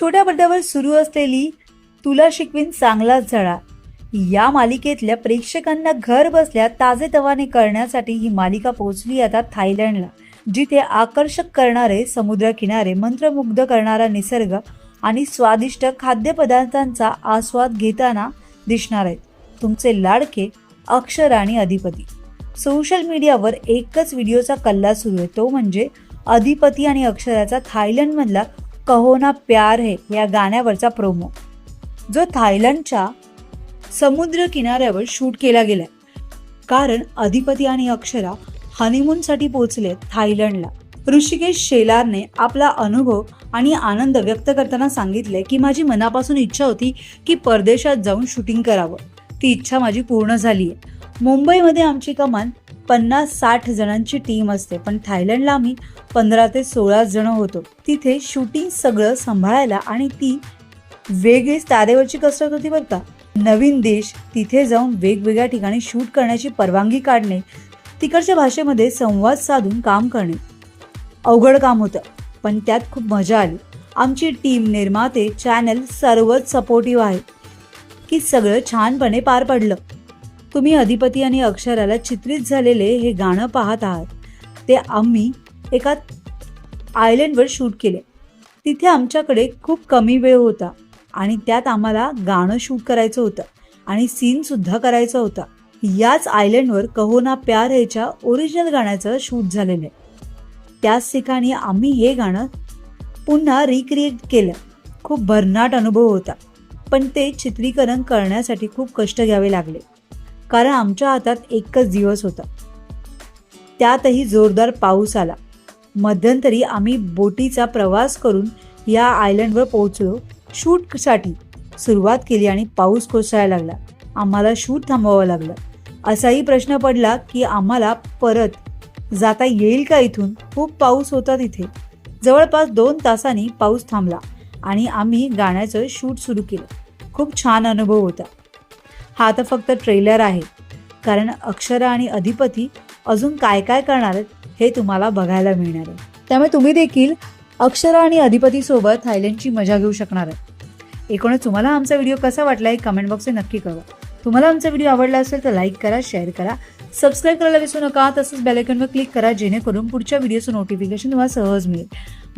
छोट्या पडद्यावर सुरू असलेली तुला शिकवीन चांगलाच झळा. या मालिकेतल्या प्रेक्षकांना घर बसल्या ताजेतवाने करण्यासाठी ही मालिका पोहोचली आता थायलंडला जिथे आकर्षक करणारे समुद्रकिनारे मंत्रमुग्ध करणारा निसर्ग आणि स्वादिष्ट खाद्यपदार्थांचा आस्वाद घेताना दिसणार आहेत. तुमचे लाडके अक्षर आणि अधिपती. सोशल मीडियावर एकच व्हिडिओचा कल्ला सुरू आहे तो म्हणजे अधिपती आणि अक्षराचा थायलंडमधला कहोना प्यार है या गाण्यावरचा प्रोमो जो थायलंडच्या समुद्र किनाऱ्यावर शूट केला गेलाय. कारण अधिपती आणि अक्षरा हनीमूनसाठी पोहोचले थायलंडला. ऋषिकेश शेलारने आपला अनुभव आणि आनंद व्यक्त करताना सांगितले की माझी मनापासून इच्छा होती की परदेशात जाऊन शूटिंग करावं. ती इच्छा माझी पूर्ण झाली आहे मुंबईमध्ये आमची कमान पन्नास साठ जणांची टीम असते. पण थायलंडला आम्ही पंधरा ते सोळा जण होतो. तिथे शूटिंग सगळं सांभाळायला आणि ती वेगळीच तारेवरची कसरत होती बरं का. नवीन देश तिथे जाऊन वेगवेगळ्या ठिकाणी शूट करण्याची परवानगी काढणे तिकडच्या भाषेमध्ये संवाद साधून काम करणे अवघड काम होतं. पण त्यात खूप मजा आली. आमची टीम निर्माते चॅनल सर्वच सपोर्टिव्ह आहे. की सगळं छानपणे पार पडलं. तुम्ही अधिपती आणि अक्षराला चित्रित झालेले हे गाणं पाहत आहात. ते आम्ही एका आयलंडवर शूट केले. तिथे आमच्याकडे खूप कमी वेळ होता आणि त्यात आम्हाला गाणं शूट करायचं होतं आणि सीनसुद्धा करायचा होता. याच आयलंडवर कहोना प्यार हेच्या ओरिजिनल गाण्याचं शूट झालेलं आहे. त्याच ठिकाणी आम्ही हे गाणं पुन्हा रिक्रिएट केलं. खूप भरनाट अनुभव होता. पण ते चित्रीकरण करण्यासाठी खूप कष्ट घ्यावे लागले. कारण आमच्या हातात एकच दिवस होता. त्यातही जोरदार पाऊस आला. मध्यंतरी आम्ही बोटीचा प्रवास करून या आयलंडवर पोहोचलो. शूटसाठी सुरुवात केली आणि पाऊस कोसळायला लागला. आम्हाला शूट थांबवावं लागलं. असाही प्रश्न पडला की आम्हाला परत जाता येईल का इथून? खूप पाऊस होता तिथे. जवळपास दोन तासांनी पाऊस थांबला आणि आम्ही गाण्याचं शूट सुरू केलं. खूप छान अनुभव होता. हा तर फक्त ट्रेलर आहे. कारण अक्षरा आणि अधिपती अजून काय काय करणार आहेत हे तुम्हाला बघायला मिळणार आहे. त्यामुळे तुम्ही देखील अक्षरा आणि अधिपतीसोबत थायलंडची मजा घेऊ शकणार आहे. एकूणच तुम्हाला आमचा व्हिडिओ कसा वाटला हे कमेंट बॉक्समध्ये नक्की कळवा. तुम्हाला आमचा व्हिडिओ आवडला असेल तर लाईक करा शेअर करा. सबस्क्राईब करायला विसरू नका. तसंच बेलायकॉनवर क्लिक करा जेणेकरून पुढच्या व्हिडिओचं नोटिफिकेशन तुम्हाला सहज मिळेल.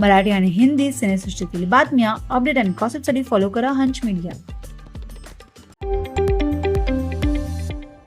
मराठी आणि हिंदी सिनेसृष्टीतील बातम्या अपडेट आणि कॉसेटसाठी फॉलो करा हंच मीडिया